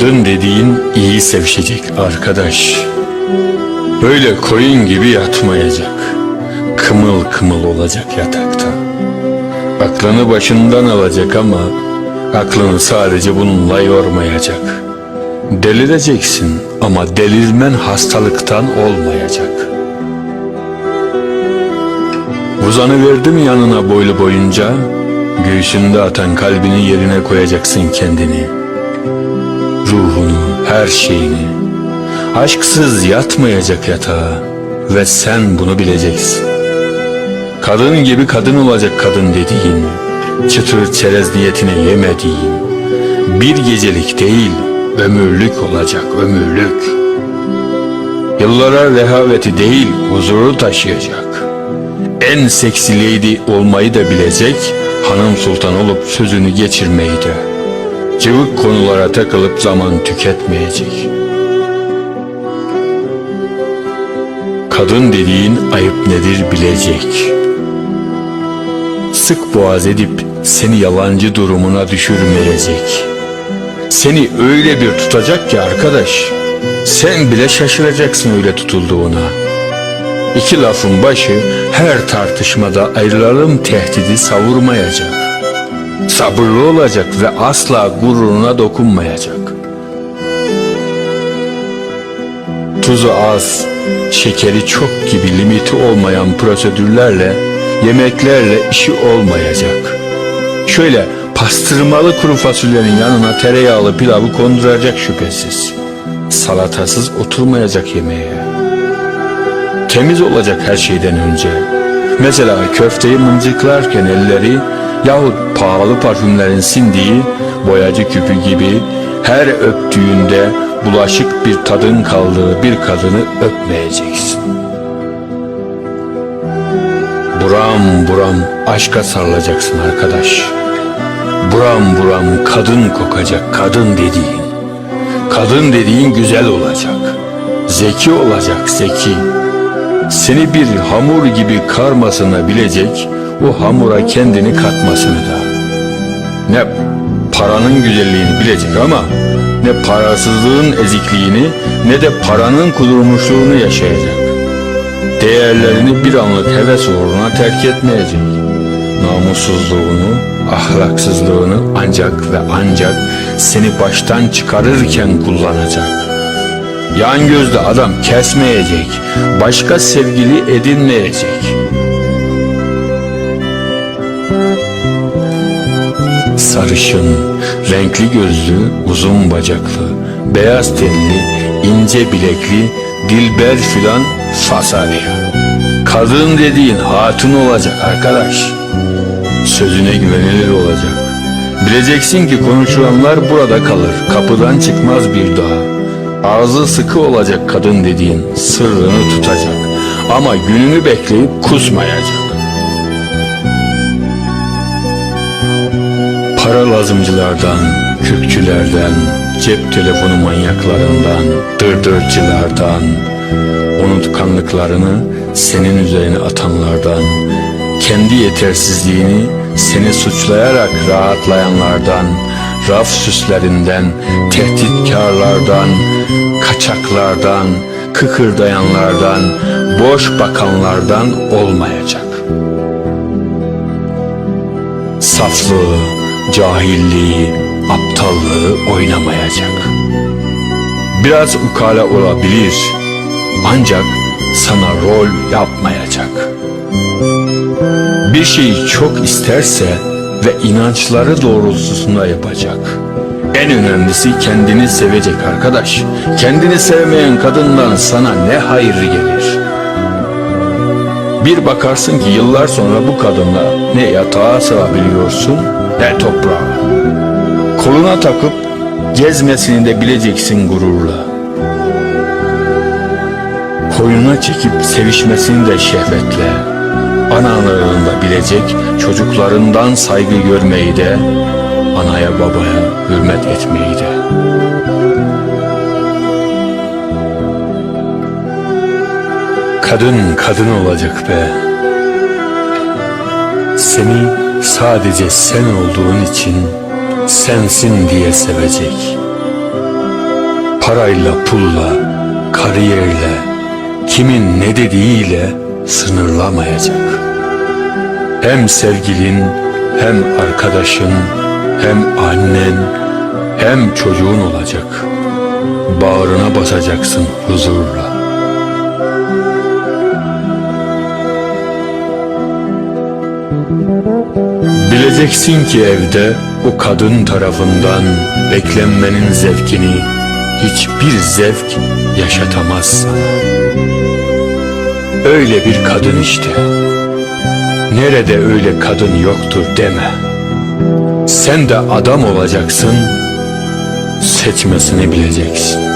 Kadın dediğin iyi sevişecek arkadaş. Böyle koyun gibi yatmayacak. Kımıl kımıl olacak yatakta. Aklını başından alacak ama aklını sadece bununla yormayacak. Delireceksin ama delirmen hastalıktan olmayacak. Uzanı verdim yanına boylu boyunca, göğsünde atan kalbini yerine koyacaksın kendini. Ruhunu, her şeyini. Aşksız yatmayacak yatağa ve sen bunu bileceksin. Kadın gibi kadın olacak kadın dediğin, çıtır çerez niyetine yemediğin, bir gecelik değil, ömürlük olacak ömürlük. Yıllara rehaveti değil, huzuru taşıyacak. En seksi lady olmayı da bilecek, hanım sultan olup sözünü geçirmeyi de. Cıvık konulara takılıp zaman tüketmeyecek. Kadın dediğin ayıp nedir bilecek. Sık boğaz edip seni yalancı durumuna düşürmeyecek. Seni öyle bir tutacak ki arkadaş, sen bile şaşıracaksın öyle tutulduğuna. İki lafın başı her tartışmada ayrılalım tehdidi savurmayacak. Sabırlı olacak ve asla gururuna dokunmayacak. Tuzu az, şekeri çok gibi limiti olmayan prosedürlerle, yemeklerle işi olmayacak. Şöyle pastırmalı kuru fasulyenin yanına tereyağlı pilavı konduracak şüphesiz. Salatasız oturmayacak yemeğe. Temiz olacak her şeyden önce. Mesela köfteyi mıncıklarken elleri yahut pahalı parfümlerin sindiği boyacı küpü gibi her öptüğünde bulaşık bir tadın kaldığı bir kadını öpmeyeceksin. Buram buram aşka sarılacaksın arkadaş. Buram buram kadın kokacak kadın dediğin. Kadın dediğin güzel olacak. Zeki olacak zeki. Seni bir hamur gibi karmasını bilecek, o hamura kendini katmasını da. Ne paranın güzelliğini bilecek ama ne parasızlığın ezikliğini ne de paranın kudurmuşluğunu yaşayacak. Değerlerini bir anlık heves uğruna terk etmeyecek. Namussuzluğunu, ahlaksızlığını ancak ve ancak seni baştan çıkarırken kullanacak. Yan gözlü adam kesmeyecek, başka sevgili edinmeyecek. Sarışın, renkli gözlü, uzun bacaklı, beyaz tenli, ince bilekli, dilber filan fasarya. Kadın dediğin hatun olacak arkadaş. Sözüne güvenilir olacak. Bileceksin ki konuşulanlar burada kalır, kapıdan çıkmaz bir daha. Ağzı sıkı olacak kadın dediğin sırrını tutacak. Ama gününü bekleyip kusmayacak. Para lazımcılardan, kürkçülerden, cep telefonu manyaklarından, dırdırcılardan, unutkanlıklarını senin üzerine atanlardan, kendi yetersizliğini seni suçlayarak rahatlayanlardan, raf süslerinden, tehditkarlardan, kaçaklardan, kıkırdayanlardan, boş bakanlardan olmayacak. Saflığı, cahilliği, aptallığı oynamayacak. Biraz ukala olabilir ancak sana rol yapmayacak. Bir şeyi çok isterse ve inançları doğrultusunda yapacak. En önemlisi kendini sevecek arkadaş. Kendini sevmeyen kadından sana ne hayır gelir? Bir bakarsın ki yıllar sonra bu kadınla ne yatağa sığabiliyorsun ne toprağa. Koluna takıp gezmesini de bileceksin gururla. Koyuna çekip sevişmesini de şehvetle. Analığını da bilecek, çocuklarından saygı görmeyi de, anaya babaya hürmet etmeyi de. Kadın kadın olacak be. Seni sadece sen olduğun için sensin diye sevecek. parayla, pulla, kariyerle, kimin ne dediğiyle sınırlamayacak. Hem sevgilin, hem arkadaşın, hem annen, hem çocuğun olacak. Bağrına basacaksın huzurla. Bileceksin ki evde o kadın tarafından beklenmenin zevkini hiçbir zevk yaşatamaz sana. Öyle bir kadın işte. Nerede öyle kadın yoktur deme. Sen de adam olacaksın, seçmesini bileceksin.